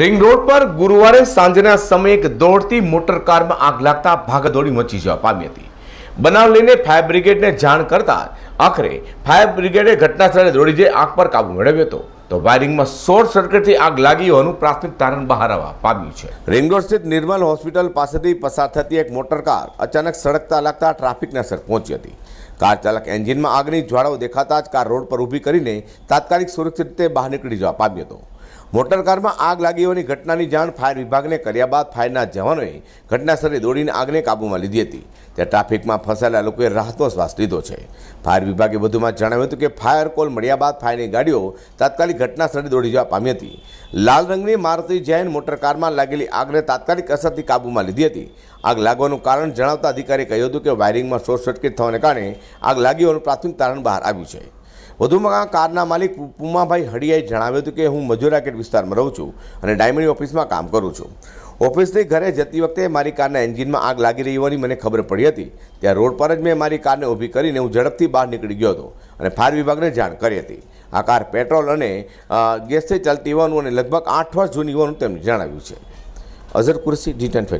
Ring road પર ગુરુવારે સાંજના સમયે એક દોડતી મોટર કારમાં આગ લાગતા ભાગદોડી મચી જવા પામી હતી. બનાવ લઈને ફાયર બ્રિગેડને જાણ કરતા આખરે ફાયર બ્રિગેડે ઘટના સ્થળે દોડી જઈ આગ પર કાબુ મેળવ્યો હતો. તો વાયરિંગમાં શોર્ટ સર્કિટથી આગ લાગી હોવાનું પ્રાથમિક તારણ બહાર આવવા પામ્યું છે. રિંગ રોડ સ્થિત નિર્મલ હોસ્પિટલ પાસેથી પસાર થતી એક મોટર કાર અચાનક સળગતા લાગતા ટ્રાફિકને અસર પહોંચી હતી. કાર ચાલક એન્જિનમાં આગની જ્વાળાઓ દેખાતા જ કાર રોડ પર ઊભી કરીને તાત્કાલિક સુરક્ષિત રીતે બહાર નીકળી જવા પામ્યો હતો. મોટર કારમાં આગ લાગી હોવાની ઘટનાની જાણ ફાયર વિભાગને કર્યા બાદ ફાયરના જવાનોએ ઘટનાસ્થળે દોડીને આગને કાબૂમાં લીધી હતી. ત્યાં ટ્રાફિકમાં ફસાયેલા લોકોએ રાહતનો શ્વાસ લીધો છે. ફાયર વિભાગે વધુમાં જણાવ્યું હતું કે ફાયર કોલ મળ્યા બાદ ફાયરની ગાડીઓ તાત્કાલિક ઘટનાસ્થળે દોડી જવા પામી હતી. લાલ રંગની મારુતિ જૈન મોટર કારમાં લાગેલી આગને તાત્કાલિક અસરથી કાબૂમાં લીધી હતી. આગ લાગવાનું કારણ જણાવતા અધિકારીએ કહ્યું હતું કે વાયરિંગમાં શોર્ટ સર્કિટ થવાને કારણે આગ લાગી હોવાનું પ્રાથમિક તારણ બહાર આવ્યું છે. વધુમાં કારના માલિક પુમાભાઈ હડિયાએ જણાવ્યું હતું કે હું મજુરાકેટ વિસ્તારમાં રહું છું અને ડાયમંડ ઓફિસમાં કામ કરું છું. ઓફિસથી ઘરે જતી વખતે મારી કારના એન્જિનમાં આગ લાગી રહી હોવાની મને ખબર પડી હતી. ત્યાં રોડ પર જ મેં મારી કારને ઊભી કરીને હું ઝડપથી બહાર નીકળી ગયો હતો અને ફાયર વિભાગને જાણ કરી હતી. આ કાર પેટ્રોલ અને ગેસથી ચાલતી હોવાનું અને લગભગ આઠ વર્ષ જૂની હોવાનું તેમણે જણાવ્યું છે. અઝર કુરસી જી ટેન